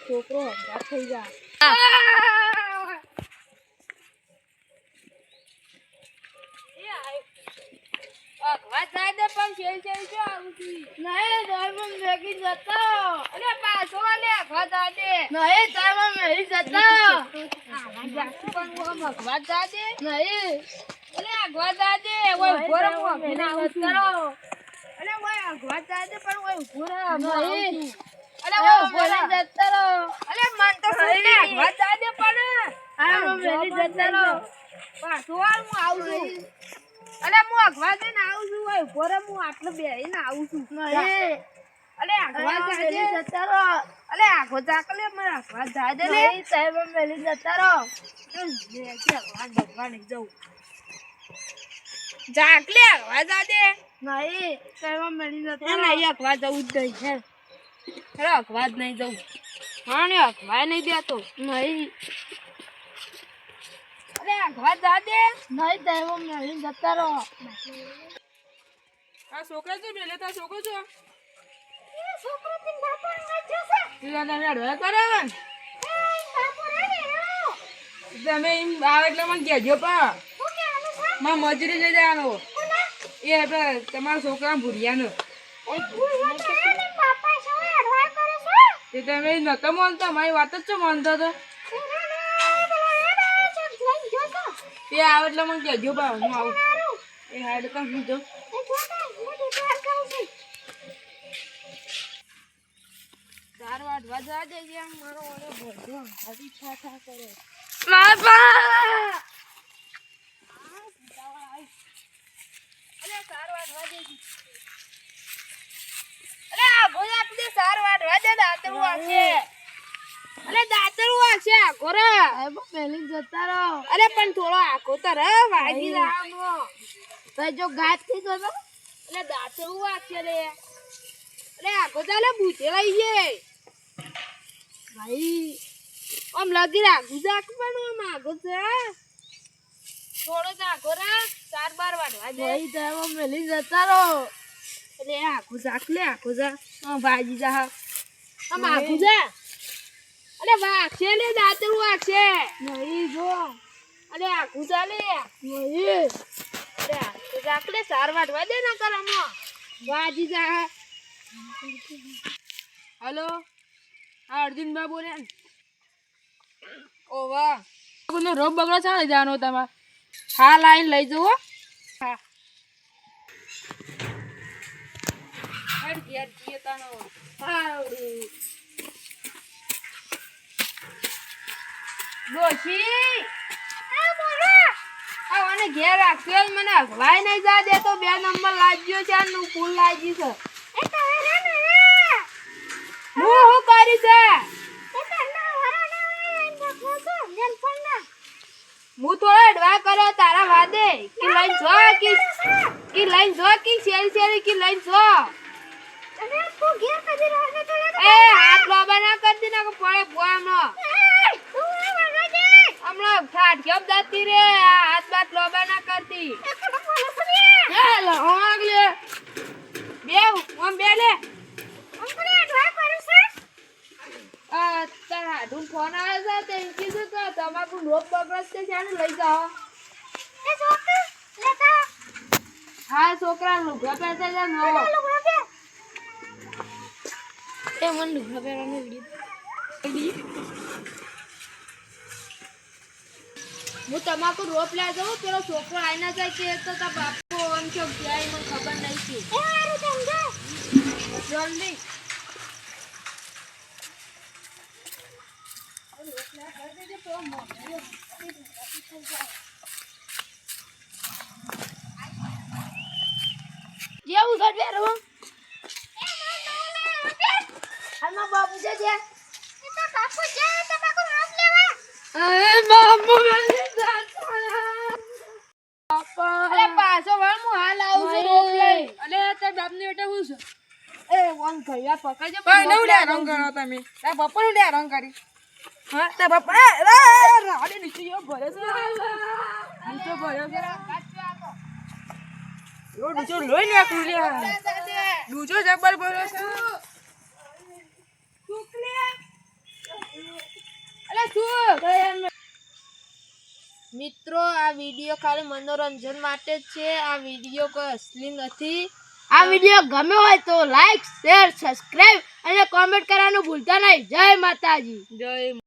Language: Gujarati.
છોકરો હંગાત થઈ જા વાત થાય તો પણ છેલ છેલ શું આવું છું નહીં ધર્મ ભેગી જતો અરે પાછો વાલે વાત આદે નહીં ધર્મ મેરી જતો પણ હું મગવાત દાદે આવું ઓય આગવા દાદે નહીં. નહીં નહીં નહીં ધર્મ મેરી જતો એ અખવા જવું જ નહીં છે અરે અખવા જ નહીં જવું હા ને અખવા નહીં દેતો નહીં અરે અખવા દાદે નહીં ધર્મ મળી જતા રહો. આ છોકરા છે બેલે તા છોકરો છો છોકરો થી બાપા જશે. તમે એમ આવે એટલે મને કહેજો છે? માં મજૂરી લઈ જવાનો? એ તમારા છોકરા ભૂરિયાનો એ હે તમે નતો માનતા, મારી વાત જ છો માનતો તો. તે આવે એટલે મને કહેજો બા, હું આવું. એ હાડ એટલે હું જો એ જોતો હું દીકરા કહું છું. ચાર વાટવા જવા જઈએ મારો ઓલો ભોજો હરી છા છા કરે બાપા અરે સાર વાટવા અરે આ ભોજ આપી સાર વાટવા દે દાતરું આવશે અરે દાતરું આવશે આખો રે પેલી જતા રહો. અરે પણ થોડો આખો તો રે વાગી રામો તો જો ગાતથી જતો અરે દાતરું આવશે રે. અરે આખો તાલે ભૂતે લઈ ભાઈ આમ લગી રાખું છે આખવાનું આમ આગો છે થોડો તો આખો રે ચાર બાર વાટવા ભાઈ તમે મેલી જતા રહો. એટલે આખું જા લે આખું જા. ભાજી જા હા. આમ. આખું જા. અરે વાગશે લે દાંતરું વાગશે નહીં જો. અરે આખું જા લે. નહીં. અરે આખું શાક લે સાર વાટવા દે ના કર આમાં. ભાજી જા હલો? હા અર્જુન બાબુ બોલે ઓ વાહ રોગ બગડો ચાલે જાનો તમારે. હા લાઈન લઈ જવો હા ઘેર જઈએ તાનો હાવડી ડોશી આ ઘેર રાખ્યો જ મને. અગવાય નહીં જા દે તો બે નંબર લાગ્યો છે અને ફૂલ લાજી છે. હે હું કરી છે? હું થોડો એડવા કર્યો તારા વાદે કે લઈને જો કે કે લાઈન જો કે શેરી શેરી કે લાઈન જો. અરે તું ઘેર કદી રહે તો એ હાથ લોબા ના કર ના કે પડે બોયનો નો તું હમણાં ફાટ કેમ દાતી રે આ હાથ બાત લોબા ના કરતી. એ તો બોલે પડી. એ લે હોંગ લે બે ઓમ બે લે. અંકલે કરું છે? આ તારા હાડું ફોન આવે છે તે એમ કીધું કે તમાકુ લોક પકડશે છે લઈ જાઓ. એ જો કે લેતા હા છોકરા લુગડા પહેરતે છે લુગડા પે એ મને લુગડા પહેરવાનો વીડિયો હું તમાકુ રોપ લે જાઉં પેલો છોકરો આઈ ના જાય કે તો તા બાપુ આમ કે જાય મને ખબર નહીં છે. એ હારું સમજો જલ્દી. જેવું ઘર બેરો હાલમાં બાપુ છે જે બાપુ છે તો બાપુ રોપ લેવા અરે બાપુ અરે પાછો વાળ હું હાલ આવું છું રોપ લઈ અરે તાર બાપને બેટા હું છું એ વન ભૈયા પકડજો ભાઈ નવું રંગ કરો તમે તાર પપ્પા નું રંગ કરી હા તાર પપ્પા એ, રે, રે, રાડે નીચે ભરે છે નીચે ભર્યો છે મિત્રો આ વીડિયો ખાલી મનોરંજન માટે છે. આ વીડિયો કોઈ અસલી નથી. આ વીડિયો ગમે હોય તો લાઈક શેર સબસ્ક્રાઇબ અને કોમેન્ટ કરવાનું ભૂલતા નહીં. જય માતાજી. જય